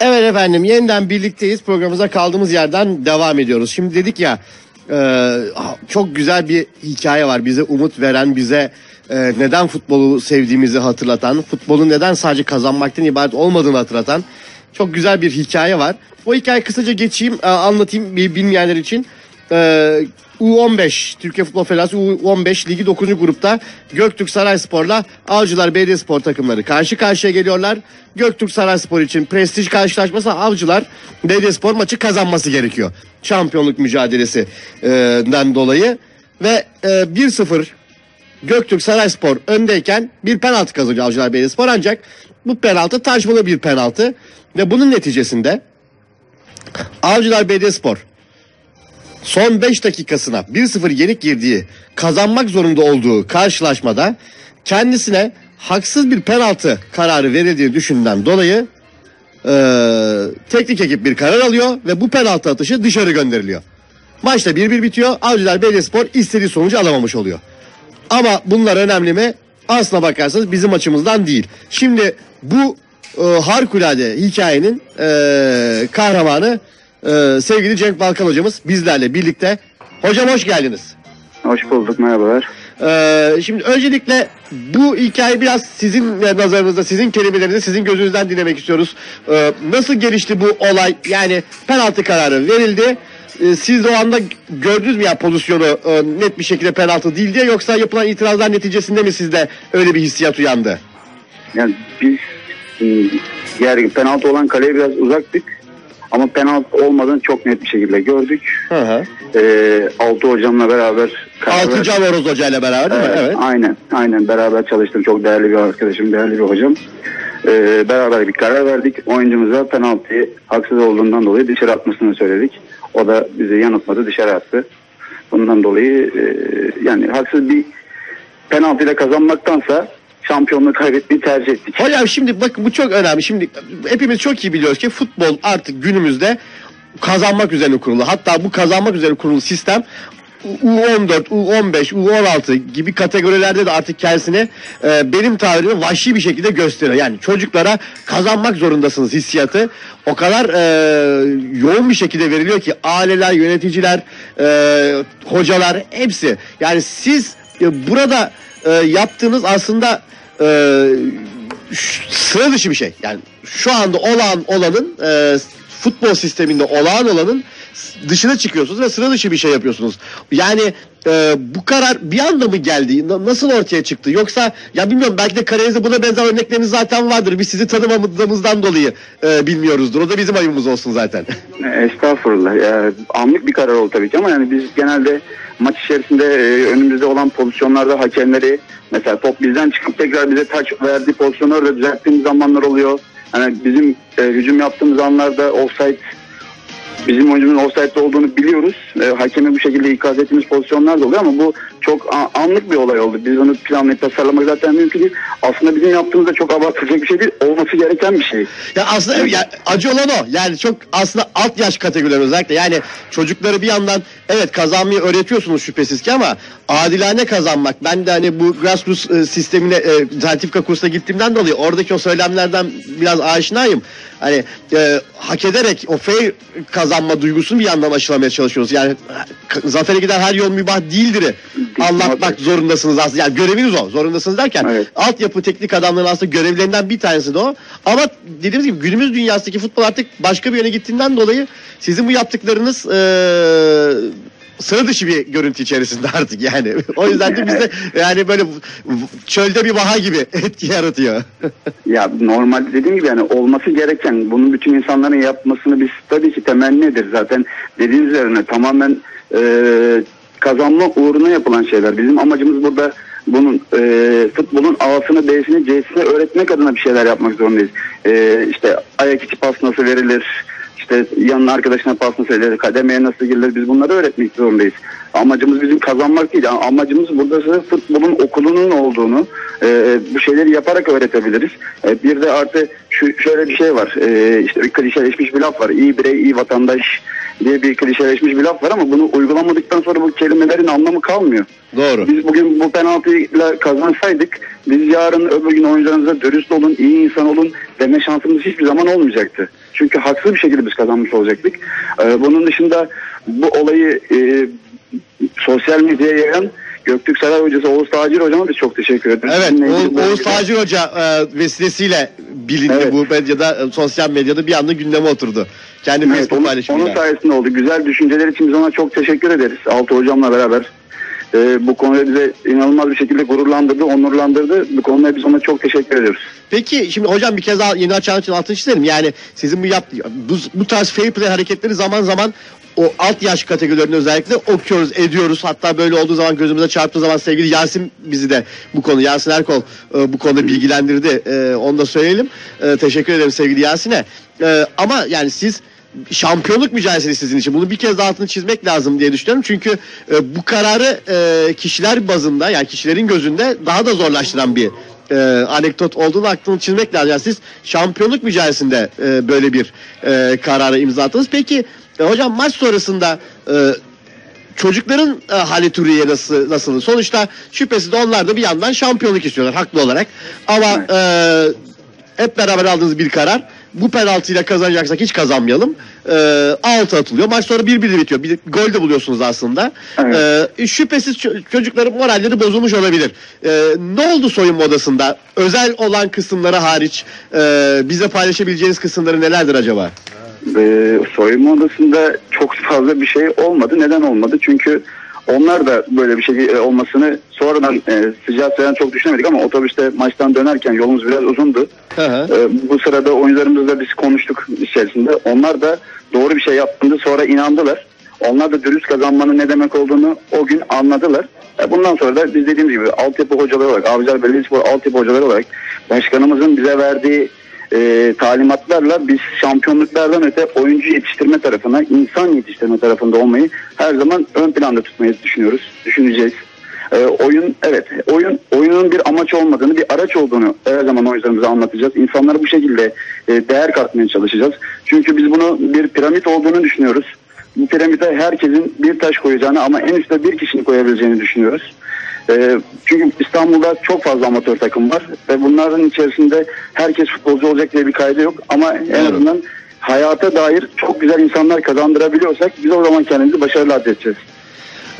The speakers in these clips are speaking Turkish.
Evet efendim yeniden birlikteyiz. Programımıza kaldığımız yerden devam ediyoruz. Şimdi dedik ya e, çok güzel bir hikaye var. Bize umut veren, bize e, neden futbolu sevdiğimizi hatırlatan, futbolun neden sadece kazanmaktan ibaret olmadığını hatırlatan çok güzel bir hikaye var. O hikayeyi kısaca geçeyim, e, anlatayım bilmeyenler için. E, U15 Türkiye Futbol Federasyonu U15 Ligi 9. grupta Göktürk Sarayspor'la Avcılar Belediyespor takımları karşı karşıya geliyorlar. Göktürk Sarayspor için prestij karşılaşması Avcılar Belediyespor maçı kazanması gerekiyor. Şampiyonluk mücadelesinden dolayı ve e, 1-0 Göktürk Sarayspor öndeyken bir penaltı kazanıyor Avcılar Belediyespor ancak bu penaltı tartışmalı bir penaltı ve bunun neticesinde Avcılar Belediyespor son 5 dakikasına 1-0 yenik girdiği kazanmak zorunda olduğu karşılaşmada kendisine haksız bir penaltı kararı verildiğini düşündüğünden dolayı e, teknik ekip bir karar alıyor ve bu penaltı atışı dışarı gönderiliyor. Maçta 1-1 bitiyor. Avcılar Belediyespor istediği sonucu alamamış oluyor. Ama bunlar önemli mi? Aslına bakarsanız bizim açımızdan değil. Şimdi bu e, harikulade hikayenin e, kahramanı e, sevgili Cenk Balkan hocamız bizlerle birlikte. Hocam hoş geldiniz. Hoş bulduk merhabalar. Ee, şimdi öncelikle bu hikaye biraz sizin nazarınızda, sizin kelimelerinizde, sizin gözünüzden dinlemek istiyoruz. Ee, nasıl gelişti bu olay? Yani penaltı kararı verildi. Ee, siz o anda gördünüz mü ya pozisyonu e, net bir şekilde penaltı değil diye yoksa yapılan itirazlar neticesinde mi sizde öyle bir hissiyat uyandı? Yani biz ım, yani penaltı olan kaleye biraz uzaktık. Ama penaltı olmadığını çok net bir şekilde gördük. Hı hı. Ee, Altı hocamla beraber karar Altı verdik. Can Oroz Hoca ile beraber değil mi? Evet, Evet. Aynen, aynen beraber çalıştım. Çok değerli bir arkadaşım, değerli bir hocam. Ee, beraber bir karar verdik. Oyuncumuza penaltıyı haksız olduğundan dolayı dışarı atmasını söyledik. O da bizi yanıltmadı, dışarı attı. Bundan dolayı e, yani haksız bir penaltıyla kazanmaktansa şampiyonluğu kaybetmeyi tercih ettik. Hocam şimdi bakın bu çok önemli. Şimdi hepimiz çok iyi biliyoruz ki futbol artık günümüzde kazanmak üzerine kurulu. Hatta bu kazanmak üzerine kurulu sistem U14, U15, U16 gibi kategorilerde de artık kendisini e, benim tabirimi vahşi bir şekilde gösteriyor. Yani çocuklara kazanmak zorundasınız hissiyatı o kadar e, yoğun bir şekilde veriliyor ki aileler, yöneticiler, e, hocalar hepsi. Yani siz burada e, yaptığınız aslında e, sıra dışı bir şey. Yani şu anda olağan olanın e, futbol sisteminde olağan olanın dışına çıkıyorsunuz ve sıra dışı bir şey yapıyorsunuz. Yani e, bu karar bir anda mı geldi? Na- nasıl ortaya çıktı? Yoksa ya bilmiyorum belki de kariyerinizde buna benzer örnekleriniz zaten vardır. Biz sizi tanımadığımızdan dolayı e, bilmiyoruzdur. O da bizim ayıbımız olsun zaten. Estağfurullah. Ya, anlık bir karar oldu tabii ki ama yani biz genelde maç içerisinde e, önümüzde olan pozisyonlarda hakemleri mesela top bizden çıkıp tekrar bize taç verdiği pozisyonları da düzelttiğimiz zamanlar oluyor. Yani bizim e, hücum yaptığımız anlarda offside bizim oyuncumuzun offside'de olduğunu biliyoruz. E, hakemi bu şekilde ikaz ettiğimiz pozisyonlar da oluyor ama bu çok anlık bir olay oldu. Biz onu planlayıp tasarlamak zaten mümkün değil. Aslında bizim yaptığımız da çok abartılacak bir şey değil. Olması gereken bir şey. Ya aslında ya, acı olan o. Yani çok aslında alt yaş kategoriler özellikle. Yani çocukları bir yandan evet kazanmayı öğretiyorsunuz şüphesiz ki ama adilane kazanmak. Ben de hani bu grassroots e, sistemine e, sertifika kursuna gittiğimden dolayı oradaki o söylemlerden biraz aşinayım. Hani e, hak ederek o fair kazanma duygusunu bir yandan aşılamaya çalışıyoruz. Yani zafere giden her yol mübah değildir. Anlatmak zorundasınız aslında. Yani göreviniz o. Zorundasınız derken Evet. altyapı teknik adamların aslında görevlerinden bir tanesi de o. Ama dediğimiz gibi günümüz dünyasındaki futbol artık başka bir yöne gittiğinden dolayı sizin bu yaptıklarınız sıra dışı bir görüntü içerisinde artık yani. o yüzden de bizde yani böyle çölde bir vaha gibi etki yaratıyor. Ya normalde dediğim gibi yani olması gereken bunun bütün insanların yapmasını biz tabii ki temenni ederiz zaten dediğiniz üzerine tamamen e, kazanma uğruna yapılan şeyler. Bizim amacımız burada bunun e, futbolun A'sını B'sini C'sini öğretmek adına bir şeyler yapmak zorundayız. E, işte ayak içi pas nasıl verilir, işte yanına arkadaşına pas nasıl verilir, kademeye nasıl girilir biz bunları öğretmek zorundayız. Amacımız bizim kazanmak değil. Amacımız burada size futbolun okulunun olduğunu e, bu şeyleri yaparak öğretebiliriz. E, bir de artı şu şöyle bir şey var. E, işte bir klişeleşmiş bir laf var. İyi birey, iyi vatandaş diye bir klişeleşmiş bir laf var ama bunu uygulamadıktan sonra bu kelimelerin anlamı kalmıyor. Doğru. Biz bugün bu penaltıyla kazansaydık biz yarın öbür gün oyuncularımıza dürüst olun, iyi insan olun deme şansımız hiçbir zaman olmayacaktı. Çünkü haksız bir şekilde biz kazanmış olacaktık. Ee, bunun dışında bu olayı e, sosyal medyaya yayan Göktürk Saray Hocası Oğuz Tacir Hocama biz çok teşekkür ederiz. Evet, Oğuz, Oğuz Tacir Hoca e, vesilesiyle bilindi Evet. bu medyada, e, sosyal medyada bir anda gündeme oturdu. Kendi Evet, Facebook onun, sayesinde oldu. Güzel düşünceler için biz ona çok teşekkür ederiz. Altı hocamla beraber. Ee, bu konuda bize inanılmaz bir şekilde gururlandırdı, onurlandırdı. Bu konuda biz ona çok teşekkür ediyoruz. Peki şimdi hocam bir kez daha yeni açan için altını çizelim. Yani sizin bu yaptığı bu, bu tarz fair play hareketleri zaman zaman o alt yaş kategorilerinde özellikle okuyoruz, ediyoruz. Hatta böyle olduğu zaman gözümüze çarptığı zaman sevgili Yasin bizi de bu konu Yasin Erkol e, bu konuda bilgilendirdi. E, onu da söyleyelim. E, teşekkür ederim sevgili Yasin'e. E, ama yani siz şampiyonluk mücadelesi sizin için. Bunu bir kez daha altını çizmek lazım diye düşünüyorum. Çünkü e, bu kararı e, kişiler bazında yani kişilerin gözünde daha da zorlaştıran bir e, anekdot olduğunu aklını çizmek lazım. Yani siz şampiyonluk mücadelesinde e, böyle bir e, karara imza attınız. Peki e, hocam maç sonrasında e, çocukların e, hali Turiye nasıl nasıl? Sonuçta şüphesiz de onlar da bir yandan şampiyonluk istiyorlar haklı olarak. Ama e, hep beraber aldığınız bir karar. Bu penaltıyla kazanacaksak hiç kazanmayalım. E, altı atılıyor. Maç sonra bir bir bitiyor. Bir gol de buluyorsunuz aslında. Evet. E, şüphesiz ço- çocukların moralleri bozulmuş olabilir. E, ne oldu soyunma odasında? Özel olan kısımları hariç e, bize paylaşabileceğiniz kısımları nelerdir acaba? Ee, soyunma odasında çok fazla bir şey olmadı. Neden olmadı? Çünkü onlar da böyle bir şey e, olmasını sonradan e, sıcağı sıcağına çok düşünemedik ama otobüste maçtan dönerken yolumuz biraz uzundu. Hı hı. Ee, bu sırada oyuncularımızla biz konuştuk içerisinde. Onlar da doğru bir şey yaptığında sonra inandılar. Onlar da dürüst kazanmanın ne demek olduğunu o gün anladılar. E, Bundan sonra da biz dediğimiz gibi altyapı hocaları olarak, Avcılar Belediyespor altyapı hocaları olarak başkanımızın bize verdiği e, talimatlarla biz şampiyonluklardan öte oyuncu yetiştirme tarafına, insan yetiştirme tarafında olmayı her zaman ön planda tutmayı düşünüyoruz, düşüneceğiz. E, oyun evet oyun oyunun bir amaç olmadığını bir araç olduğunu her zaman oyuncularımıza anlatacağız. İnsanlara bu şekilde e, değer katmaya çalışacağız. Çünkü biz bunu bir piramit olduğunu düşünüyoruz. Bu piramide herkesin bir taş koyacağını ama en üstte bir kişinin koyabileceğini düşünüyoruz. E, çünkü İstanbul'da çok fazla amatör takım var ve bunların içerisinde herkes futbolcu olacak diye bir kaydı yok ama en Doğru. azından hayata dair çok güzel insanlar kazandırabiliyorsak biz o zaman kendimizi başarılı adledeceğiz.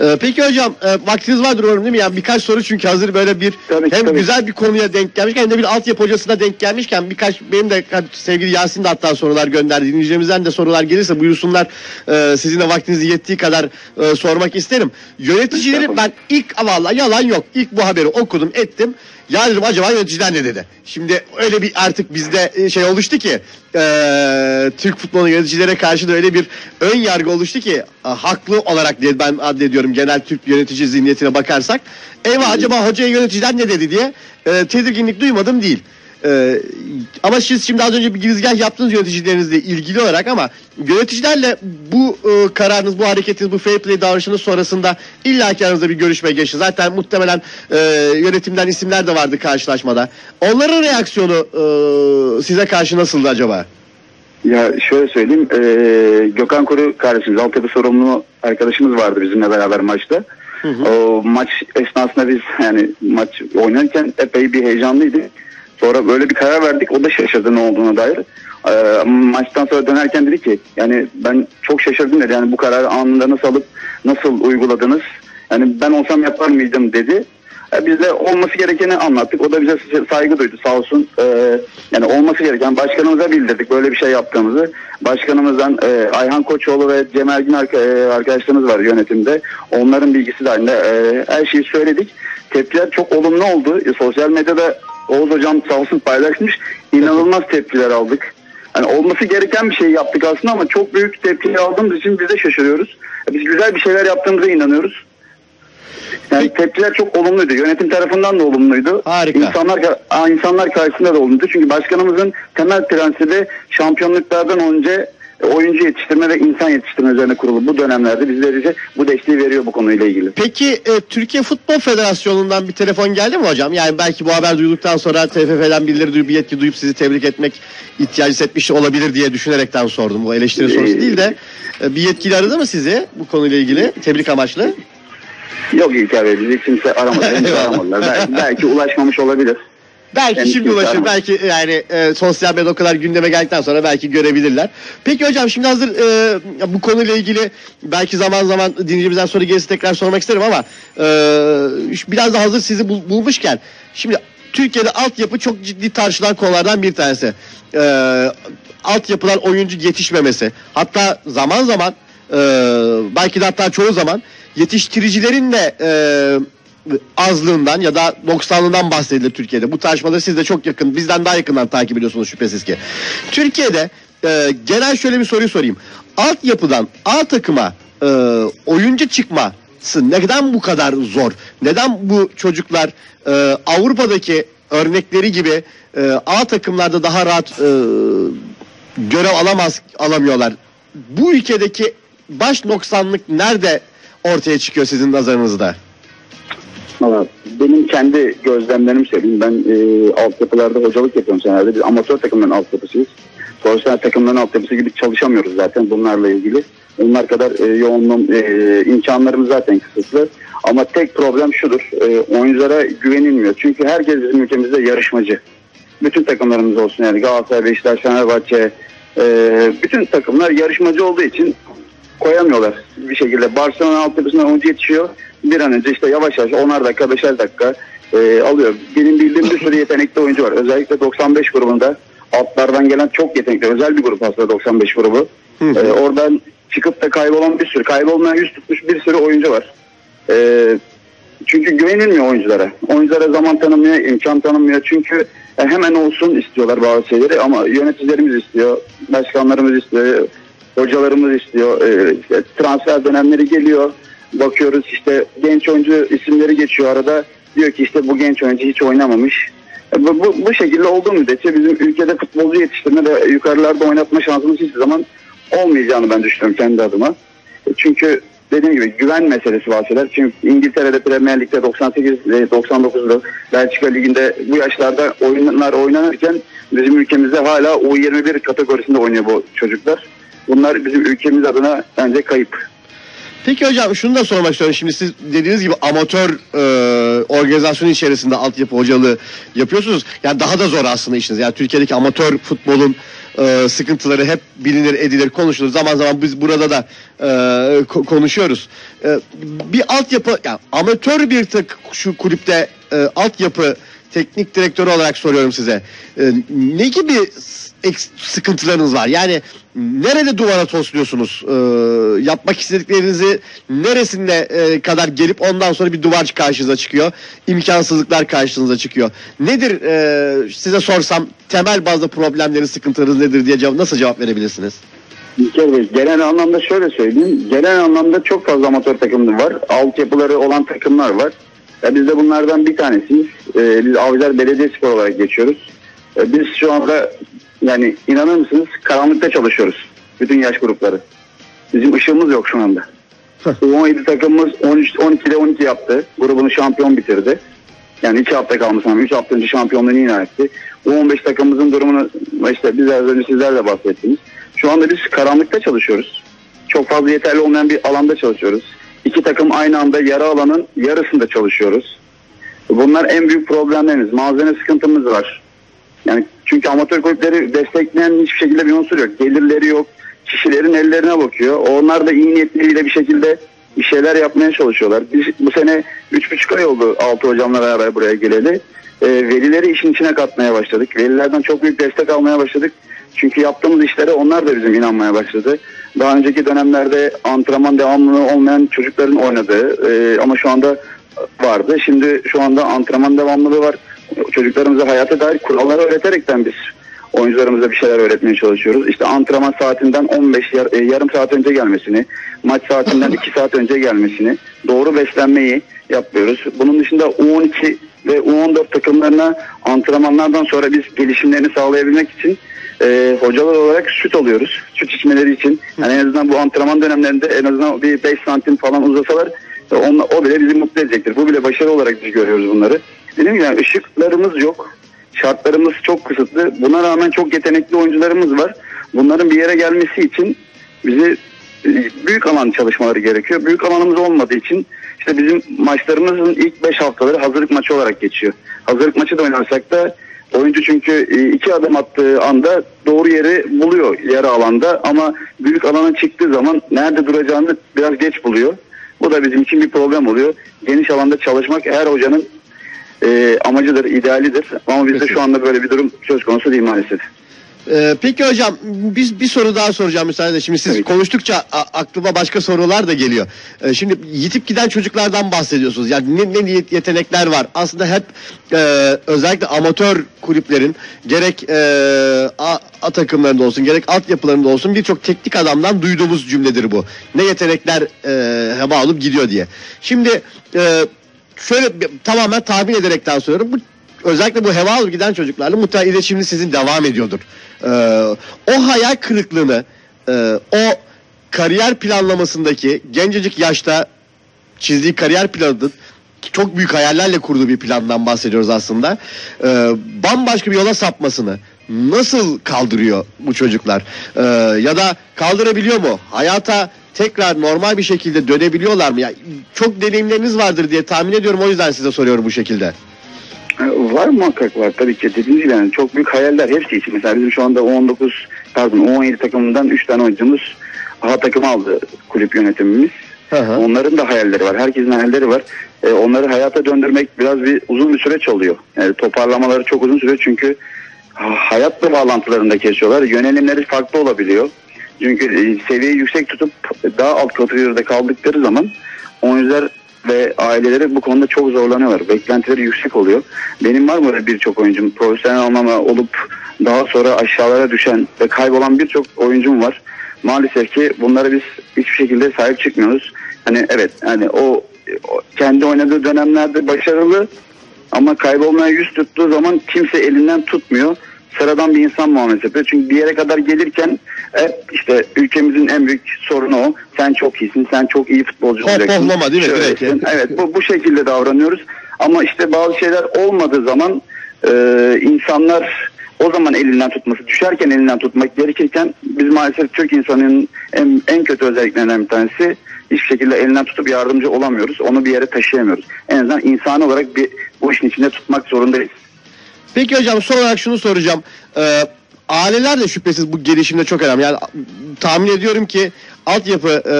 Ee, peki hocam e, vaktiniz vardır umarım değil mi? Yani birkaç soru çünkü hazır böyle bir Tabii hem tabii. güzel bir konuya denk gelmişken hem de bir altyapı hocasına denk gelmişken birkaç benim de sevgili Yasin de hatta sorular gönderdi. Dinleyicilerimizden de sorular gelirse buyursunlar. Ee, sizin de vaktiniz yettiği kadar e, sormak isterim. Yöneticileri ben ilk valla yalan yok. İlk bu haberi okudum ettim. Ya dedim acaba yöneticiler ne dedi? Şimdi öyle bir artık bizde e, şey oluştu ki e, Türk futbolu yöneticilere karşı da öyle bir ön yargı oluştu ki e, haklı olarak diye ben addediyorum genel Türk yönetici zihniyetine bakarsak. Eyvah acaba hocaya yöneticiler ne dedi diye e, tedirginlik duymadım değil. E, ama siz şimdi az önce bir girizgah yaptınız yöneticilerinizle ilgili olarak ama yöneticilerle bu e, kararınız, bu hareketiniz, bu fair play davranışınız sonrasında illaki aranızda bir görüşme geçti. Zaten muhtemelen e, yönetimden isimler de vardı karşılaşmada. Onların reaksiyonu e, size karşı nasıldı acaba? Ya şöyle söyleyeyim. eee, Gökhan Kuru kardeşimiz, altyapı sorumlu arkadaşımız vardı bizimle beraber maçta. O maç esnasında biz yani maç oynarken epey bir heyecanlıydı. Sonra böyle bir karar verdik. O da şaşırdı ne olduğuna dair. Eee, maçtan sonra dönerken dedi ki yani ben çok şaşırdım dedi. Yani bu kararı anında nasıl alıp nasıl uyguladınız? Yani ben olsam yapar mıydım dedi. E, Biz de olması gerekeni anlattık. O da bize saygı duydu sağ olsun. E, yani olması gereken başkanımıza bildirdik böyle bir şey yaptığımızı. Başkanımızdan e, Ayhan Koçoğlu ve Cem Ergin arka- arkadaşlarımız var yönetimde. Onların bilgisi dahilinde e, her şeyi söyledik. Tepkiler çok olumlu oldu. E, sosyal medyada Oğuz Hocam sağ olsun paylaşmış. İnanılmaz tepkiler aldık. Yani olması gereken bir şey yaptık aslında ama çok büyük tepkiler aldığımız için biz de şaşırıyoruz. Biz güzel bir şeyler yaptığımıza inanıyoruz. Yani tepkiler çok olumluydu. Yönetim tarafından da olumluydu. Harika. İnsanlar, insanlar karşısında da olumluydu. Çünkü başkanımızın temel prensibi şampiyonluklardan önce oyuncu yetiştirme ve insan yetiştirme üzerine kurulu. Bu dönemlerde bizlere bu desteği veriyor bu konuyla ilgili. Peki e, Türkiye Futbol Federasyonu'ndan bir telefon geldi mi hocam? Yani belki bu haber duyduktan sonra TFF'den birileri duyup bir yetki duyup sizi tebrik etmek ihtiyacı hissetmiş olabilir diye düşünerekten sordum. Bu eleştiri sorusu Ee, değil de e, bir yetkili aradı mı sizi bu konuyla ilgili tebrik amaçlı? Yok İlker Bey bizi kimse aramadı. Henüz aramadılar. Belki, belki ulaşmamış olabilir. Belki Yani şimdi ulaşır. Belki yani e, sosyal medyada o kadar gündeme geldikten sonra belki görebilirler. Peki hocam şimdi hazır e, bu konuyla ilgili belki zaman zaman dinleyicimizden soru gelirse tekrar sormak isterim ama e, biraz da hazır sizi bul- bulmuşken şimdi Türkiye'de altyapı çok ciddi tartışılan konulardan bir tanesi. E, altyapıdan oyuncu yetişmemesi. Hatta zaman zaman e, belki de hatta çoğu zaman yetiştiricilerin de e, azlığından ya da noksanlığından bahsedilir Türkiye'de. Bu tartışmaları siz de çok yakın, bizden daha yakından takip ediyorsunuz şüphesiz ki. Türkiye'de e, genel şöyle bir soruyu sorayım. Altyapıdan A takıma e, oyuncu çıkması neden bu kadar zor? Neden bu çocuklar e, Avrupa'daki örnekleri gibi e, A takımlarda daha rahat e, görev alamaz alamıyorlar? Bu ülkedeki baş noksanlık nerede ortaya çıkıyor sizin nazarınızda? Valla benim kendi gözlemlerimi söyleyeyim. Ben e, altyapılarda hocalık yapıyorum senelerde. Biz amatör takımların altyapısıyız. Profesyonel takımların altyapısı gibi çalışamıyoruz zaten bunlarla ilgili. Onlar kadar e, yoğunluğum, e, imkanlarımız zaten kısıtlı. Ama tek problem şudur. E, oyunculara güvenilmiyor. Çünkü herkes bizim ülkemizde yarışmacı. Bütün takımlarımız olsun yani Galatasaray, Beşiktaş, Fenerbahçe e, bütün takımlar yarışmacı olduğu için koyamıyorlar bir şekilde. Barcelona altyapısına oyuncu yetişiyor. Bir an önce işte yavaş yavaş 10'ar dakika 5'er dakika e, alıyor. Benim bildiğim bir sürü yetenekli oyuncu var. Özellikle 95 grubunda altlardan gelen çok yetenekli. Özel bir grup aslında 95 grubu. Hı hı. E, oradan çıkıp da kaybolan bir sürü, kaybolmayan yüz tutmuş bir sürü oyuncu var. E, çünkü güvenilmiyor oyunculara. Oyunculara zaman tanımıyor, imkan tanımıyor. Çünkü e, hemen olsun istiyorlar bazı şeyleri ama yöneticilerimiz istiyor, başkanlarımız istiyor, hocalarımız istiyor. E, transfer dönemleri geliyor. Bakıyoruz işte genç oyuncu isimleri geçiyor arada. Diyor ki işte bu genç oyuncu hiç oynamamış. E, Bu, bu, bu şekilde olduğu müddetçe bizim ülkede futbolcu yetiştirme ve yukarılarda oynatma şansımız hiçbir zaman olmayacağını ben düşünüyorum kendi adıma. E, Çünkü dediğim gibi güven meselesi bahseder. Çünkü İngiltere'de Premier Lig'de 98 e, 99'lu Belçika Ligi'nde bu yaşlarda oyunlar oynanırken bizim ülkemizde hala U21 kategorisinde oynuyor bu çocuklar. Bunlar bizim ülkemiz adına bence kayıp. Peki hocam şunu da sormak istiyorum. Şimdi siz dediğiniz gibi amatör e, organizasyon içerisinde altyapı hocalığı yapıyorsunuz. Yani daha da zor aslında işiniz. Yani Türkiye'deki amatör futbolun e, sıkıntıları hep bilinir, edilir, konuşulur. Zaman zaman biz burada da e, ko- konuşuyoruz. E, bir altyapı, yani amatör bir tık şu kulüpte e, altyapı teknik direktörü olarak soruyorum size. E, ne gibi sıkıntılarınız var? Yani nerede duvara tosluyorsunuz? E, yapmak istediklerinizi neresinde e, kadar gelip ondan sonra bir duvar karşınıza çıkıyor? İmkansızlıklar karşınıza çıkıyor. Nedir e, size sorsam temel bazda problemleriniz, sıkıntılarınız nedir diye cevap, nasıl cevap verebilirsiniz? Bey, genel anlamda şöyle söyleyeyim. Genel anlamda çok fazla amatör takımı var. Altyapıları olan takımlar var. Ya biz de bunlardan bir tanesiyiz. Ee, biz Avcılar Belediyespor olarak geçiyoruz. Ee, biz şu anda yani inanır mısınız karanlıkta çalışıyoruz. Bütün yaş grupları. Bizim ışığımız yok şu anda. U17 takımımız 13 12'de 12 yaptı. Grubunu şampiyon bitirdi. Yani 2 hafta kalmış ama 3 hafta önce şampiyonluğunu ilan etti. U15 takımımızın durumunu işte biz az önce sizler de bahsettiniz. Şu anda biz karanlıkta çalışıyoruz. Çok fazla yeterli olmayan bir alanda çalışıyoruz. İki takım aynı anda yarı alanın yarısında çalışıyoruz. Bunlar en büyük problemlerimiz. Malzeme sıkıntımız var. Yani çünkü amatör kulüpleri destekleyen hiçbir şekilde bir unsur yok. Gelirleri yok. Kişilerin ellerine bakıyor. Onlar da iyi niyetleriyle bir şekilde bir şeyler yapmaya çalışıyorlar. Biz bu sene 3,5 ay oldu Altı hocamla beraber buraya geleli. Ee, velileri işin içine katmaya başladık. Velilerden çok büyük destek almaya başladık. Çünkü yaptığımız işlere onlar da bizim inanmaya başladı. Daha önceki dönemlerde antrenman devamlı olmayan çocukların oynadığı e, ama şu anda vardı. Şimdi şu anda antrenman devamlılığı var. Çocuklarımıza hayata dair kuralları öğreterekten biz oyuncularımıza bir şeyler öğretmeye çalışıyoruz. İşte antrenman saatinden 15 yar- e, yarım saat önce gelmesini, maç saatinden 2 saat önce gelmesini, doğru beslenmeyi yapıyoruz. Bunun dışında U12 ve U14 takımlarına antrenmanlardan sonra biz gelişimlerini sağlayabilmek için e, hocalar olarak süt alıyoruz. Süt içmeleri için. Yani en azından bu antrenman dönemlerinde en azından bir 5 santim falan uzasalar e, onla- o bile bizi mutlu edecektir. Bu bile başarı olarak biz görüyoruz bunları. Gibi yani ışıklarımız yok. Şartlarımız çok kısıtlı. Buna rağmen çok yetenekli oyuncularımız var. Bunların bir yere gelmesi için bizi e, büyük alan çalışmaları gerekiyor. Büyük alanımız olmadığı için işte bizim maçlarımızın ilk 5 haftaları hazırlık maçı olarak geçiyor. Hazırlık maçı da oynarsak da oyuncu çünkü e, iki adım attığı anda doğru yeri buluyor yarı alanda ama büyük alana çıktığı zaman nerede duracağını biraz geç buluyor. Bu da bizim için bir problem oluyor. Geniş alanda çalışmak her hocanın e, amacıdır, idealidir. Ama bizde şu anda böyle bir durum söz konusu değil maalesef. Ee, peki hocam biz bir soru daha soracağım müsaade. Şimdi siz Tabii konuştukça a- aklıma başka sorular da geliyor. Ee, şimdi yitip giden çocuklardan bahsediyorsunuz. Yani ne, ne yet- yetenekler var? Aslında hep e, özellikle amatör kulüplerin gerek e, A, A takımlarında olsun gerek altyapılarında olsun birçok teknik adamdan duyduğumuz cümledir bu. Ne yetenekler e, heba olup gidiyor diye. Şimdi e, şöyle tamamen tahmin ederekten soruyorum. Bu özellikle bu heva alıp giden çocuklarla muhtemelen iletişiminiz sizin devam ediyordur. Ee, o hayal kırıklığını e, o kariyer planlamasındaki gencecik yaşta çizdiği kariyer planının çok büyük hayallerle kurduğu bir plandan bahsediyoruz aslında. Ee, bambaşka bir yola sapmasını nasıl kaldırıyor bu çocuklar? Ee, ya da kaldırabiliyor mu? Hayata tekrar normal bir şekilde dönebiliyorlar mı? Ya, çok deneyimleriniz vardır diye tahmin ediyorum o yüzden size soruyorum bu şekilde. Var muhakkak var tabii ki dediğiniz gibi yani çok büyük hayaller hepsi için. Mesela bizim şu anda 19 pardon 17 takımından 3 tane oyuncumuz A takımı aldı kulüp yönetimimiz. Hı hı. Onların da hayalleri var. Herkesin hayalleri var. E, onları hayata döndürmek biraz bir uzun bir süreç oluyor. Yani toparlamaları çok uzun sürüyor çünkü ha- hayatla bağlantılarında kesiyorlar. Yönelimleri farklı olabiliyor. Çünkü e, seviyeyi yüksek tutup daha alt kategoride kaldıkları zaman oyuncular ve aileleri bu konuda çok zorlanıyorlar. Beklentileri yüksek oluyor. Benim var mı öyle birçok oyuncum? Profesyonel anlama olup daha sonra aşağılara düşen ve kaybolan birçok oyuncum var. Maalesef ki bunlara biz hiçbir şekilde sahip çıkmıyoruz. Hani evet hani o kendi oynadığı dönemlerde başarılı ama kaybolmaya yüz tuttuğu zaman kimse elinden tutmuyor. Sıradan bir insan muamelesi yapıyor. Çünkü bir yere kadar gelirken hep işte ülkemizin en büyük sorunu o. Sen çok iyisin, sen çok iyi futbolcu Hop olacaksın. hoplama değil mi? Direkt. Evet bu, bu şekilde davranıyoruz. Ama işte bazı şeyler olmadığı zaman e, insanlar o zaman elinden tutması, düşerken elinden tutmak gerekirken biz maalesef Türk insanının en, en kötü özelliklerinden bir tanesi hiçbir şekilde elinden tutup yardımcı olamıyoruz. Onu bir yere taşıyamıyoruz. En azından insan olarak bir bu işin içinde tutmak zorundayız. Peki hocam son olarak şunu soracağım. Ee, aileler de şüphesiz bu gelişimde çok önemli. Yani tahmin ediyorum ki altyapı e,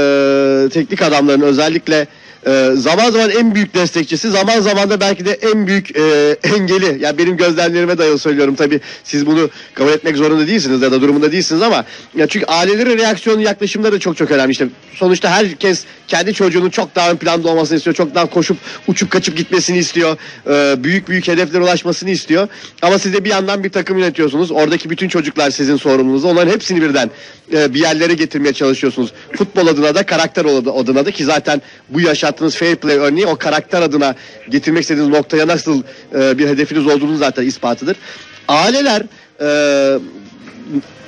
teknik adamların özellikle e, zaman zaman en büyük destekçisi, zaman zaman da belki de en büyük e, engeli. Yani benim gözlemlerime dayalı söylüyorum tabii siz bunu kabul etmek zorunda değilsiniz ya da durumunda değilsiniz ama ya çünkü ailelerin reaksiyonu yaklaşımları da çok çok önemli. İşte sonuçta herkes kendi çocuğunun çok daha ön planda olmasını istiyor. Çok daha koşup uçup kaçıp gitmesini istiyor. Ee, büyük büyük hedeflere ulaşmasını istiyor. Ama siz de bir yandan bir takım yönetiyorsunuz. Oradaki bütün çocuklar sizin sorumluluğunuz. Onların hepsini birden e, bir yerlere getirmeye çalışıyorsunuz. Futbol adına da karakter adına da ki zaten bu yaşattığınız fair play örneği o karakter adına getirmek istediğiniz noktaya nasıl e, bir hedefiniz olduğunu zaten ispatıdır. Aileler e,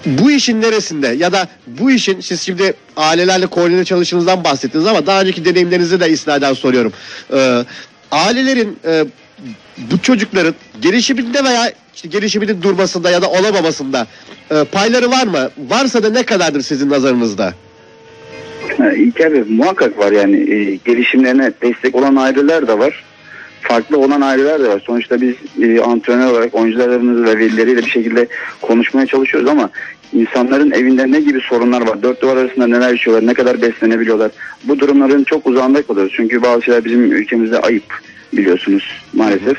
bu işin neresinde ya da bu işin siz şimdi ailelerle koordine çalışınızdan bahsettiniz ama daha önceki deneyimlerinizi de isnaden soruyorum. Ee, ailelerin e, bu çocukların gelişiminde veya işte gelişiminin durmasında ya da olamamasında e, payları var mı? Varsa da ne kadardır sizin nazarınızda? İlker Bey, muhakkak var yani e, gelişimlerine destek olan aileler de var. Farklı olan aileler de var. Sonuçta biz e, antrenör olarak oyuncularımız ve velileriyle bir şekilde konuşmaya çalışıyoruz ama insanların evinde ne gibi sorunlar var? Dört duvar arasında neler yaşıyorlar? Ne kadar beslenebiliyorlar? Bu durumların çok uzağında kalıyoruz. Çünkü bazı şeyler bizim ülkemizde ayıp biliyorsunuz maalesef.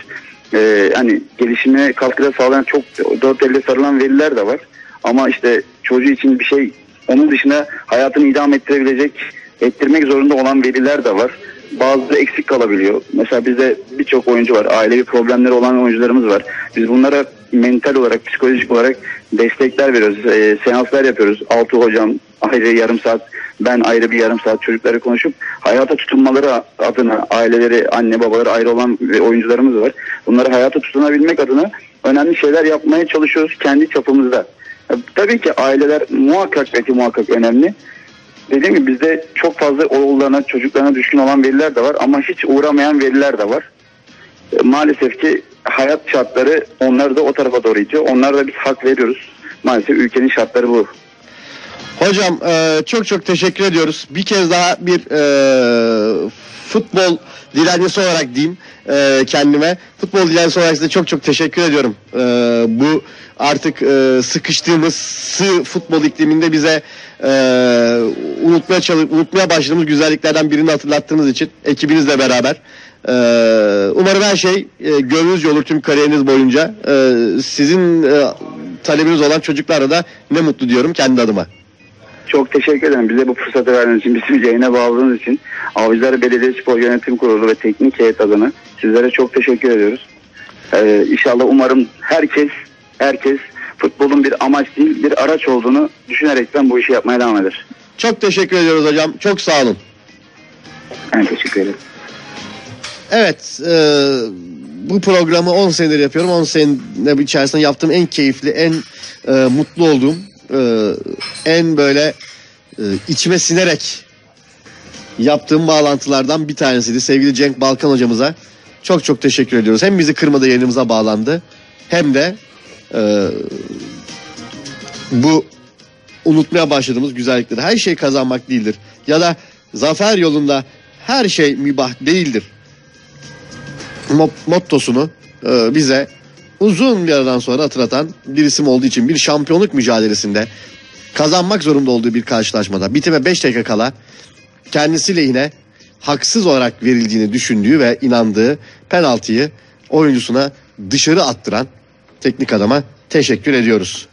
E, hani gelişime katkıda sağlayan çok dört elle sarılan veliler de var. Ama işte çocuğu için bir şey onun dışında hayatını idam ettirebilecek, ettirmek zorunda olan veliler de var. Bazıları eksik kalabiliyor. Mesela bizde birçok oyuncu var. Ailevi problemleri olan oyuncularımız var. Biz bunlara mental olarak, psikolojik olarak destekler veriyoruz. E, seanslar yapıyoruz. Altı hocam ayrı yarım saat, ben ayrı bir yarım saat çocukları konuşup hayata tutunmaları adına aileleri, anne babaları ayrı olan oyuncularımız var. Bunları hayata tutunabilmek adına önemli şeyler yapmaya çalışıyoruz kendi çapımızda. Tabii ki aileler muhakkak belki muhakkak önemli. Dediğim gibi bizde çok fazla oğullarına, çocuklarına düşkün olan veliler de var ama hiç uğramayan veliler de var. E, Maalesef ki hayat şartları onları da o tarafa doğru itiyor. Onlara da biz hak veriyoruz. Maalesef ülkenin şartları bu. Hocam e, çok çok teşekkür ediyoruz. Bir kez daha bir e, futbol dilencisi olarak diyeyim kendime. Futbol dilencisi olarak size çok çok teşekkür ediyorum. Bu artık e, sıkıştığımız sığ futbol ikliminde bize e, unutmaya çalı- unutmaya başladığımız güzelliklerden birini hatırlattığınız için ekibinizle beraber. E, umarım her şey e, gönlünüzce olur tüm kariyeriniz boyunca. E, sizin e, talebiniz olan çocuklara da ne mutlu diyorum kendi adıma. Çok teşekkür ederim. Bize bu fırsatı verdiğiniz için, bizim yayına bağladığınız için. Avcılar Belediyespor Yönetim Kurulu ve Teknik Heyet adına sizlere çok teşekkür ediyoruz. Ee, inşallah umarım herkes, herkes futbolun bir amaç değil bir araç olduğunu düşünerekten bu işi yapmaya devam eder. Çok teşekkür ediyoruz hocam. Çok sağ olun. Ben teşekkür ederim. Evet, e, bu programı 10 senedir yapıyorum. 10 sene içerisinde yaptığım en keyifli, en e, mutlu olduğum, e, en böyle e, içime sinerek yaptığım bağlantılardan bir tanesiydi. Sevgili Cenk Balkan hocamıza çok çok teşekkür ediyoruz. Hem bizi kırmadı yayınımıza bağlandı hem de e, bu unutmaya başladığımız güzellikleri. Her şey kazanmak değildir. Ya da zafer yolunda her şey mübah değildir. Mo- mottosunu e, bize uzun bir aradan sonra hatırlatan bir isim olduğu için bir şampiyonluk mücadelesinde kazanmak zorunda olduğu bir karşılaşmada bitime 5 dakika kala kendisi lehine haksız olarak verildiğini düşündüğü ve inandığı penaltıyı oyuncusuna dışarı attıran teknik adama teşekkür ediyoruz.